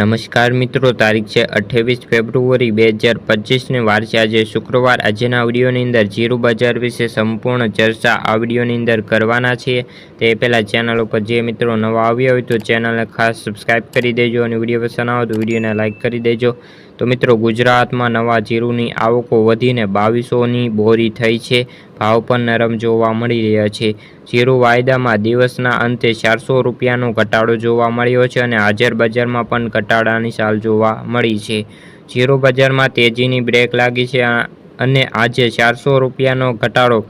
નમસ્કાર મિત્રો, તારીખ છે અઠ્ઠાવીસ ફેબ્રુઆરી બે હજાર પચીસને વાર છે. આજે શુક્રવાર. આજના વિડીયોની અંદર જીરું બજાર વિશે સંપૂર્ણ ચર્ચા આ વિડીયોની અંદર કરવાના છીએ. તે પહેલાં ચેનલ ઉપર જે મિત્રો નવા આવ્યા હોય તો ચેનલને ખાસ સબસ્ક્રાઈબ કરી દેજો અને વીડિયો પસંદ આવે તો વિડીયોને લાઇક કરી દેજો. તો મિત્રો ગુજરાતમાં નવા જીરુની આવકો વધીને બાવીસોની બોરી થઈ છે. ભાવ પણ નરમ જોવા મળી રહ્યા છે. જીરું વાયદામાં દિવસના અંતે ચારસો રૂપિયાનો ઘટાડો જોવા મળ્યો છે અને હાજર બજારમાં પણ ઘટાડાની ચાલ જોવા મળી છે. જીરું બજારમાં તેજીની બ્રેક લાગી છે અને આજે ચારસો રૂપિયાનો ઘટાડો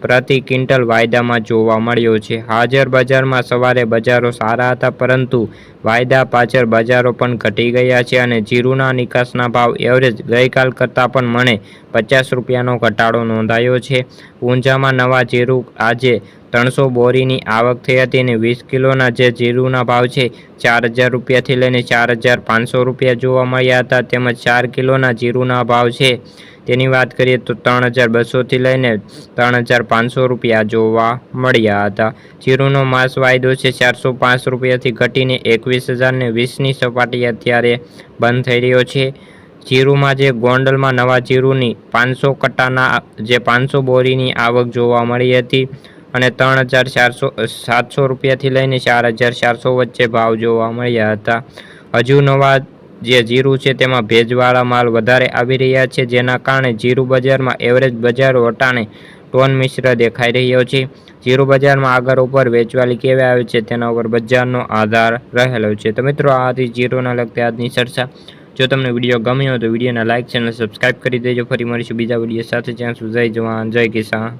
પ્રતિ ક્વિન્ટલ વાયદામાં જોવા મળ્યો છે. હાજર બજારમાં સવારે બજારો સારા હતા, પરંતુ વાયદા પાછળ બજારો પણ ઘટી ગયા છે અને જીરુના નિકાસના ભાવ એવરેજ ગઈકાલ કરતાં પણ મને પચાસ રૂપિયાનો ઘટાડો નોંધાયો છે. ઊંઝામાં નવા જીરું આજે ત્રણસો બોરીની આવક થઈ હતી અને વીસ કિલોના જે જીરુના ભાવ છે, ચાર હજાર રૂપિયાથી લઈને ચાર હજાર પાંચસો રૂપિયા જોવા મળ્યા હતા, તેમજ ચાર કિલોના જીરુના ભાવ છે. તેની વાત કરીએ તો ત્રણ હજાર બસોથી લઈને ત્રણ હજાર પાંચસો રૂપિયા જોવા મળ્યા હતા. જીરુનો માસ વાયદો છે, ચારસો પાંચ રૂપિયાથી ઘટીને એકવીસ હજારને વીસની સપાટી અત્યારે બંધ થઈ રહ્યો છે. જીરુમાં જે ગોંડલમાં નવા જીરુની પાંચસો કટ્ટાના જે પાંચસો બોરીની આવક જોવા મળી હતી અને ત્રણ હજાર ચારસો સાતસો રૂપિયાથી લઈને ચાર હજાર ચારસો વચ્ચે ભાવ જોવા મળ્યા હતા. હજુ નવા જે જીરું છે તેમાં ભેજવાળા માલ વધારે આવી રહ્યા છે, જેના કારણે જીરું બજારમાં એવરેજ બજાર વટાણે ટોન મિશ્ર દેખાઈ રહ્યો છે. જીરું બજારમાં આગળ ઉપર વેચવાલી કેવી આવે છે તેના ઉપર બજારનો આધાર રહેલો છે. તો મિત્રો આ હતી જીરોના લગતી આજની ચર્ચા. જો તમને વીડિયો ગમ્યો તો વિડીયોને લાઇક ચેનલ સબસ્ક્રાઇબ કરી દેજો. ફરી મળીશું બીજા વીડિયો સાથે. જ્યાં સુધી જવાન, જય કિસાન.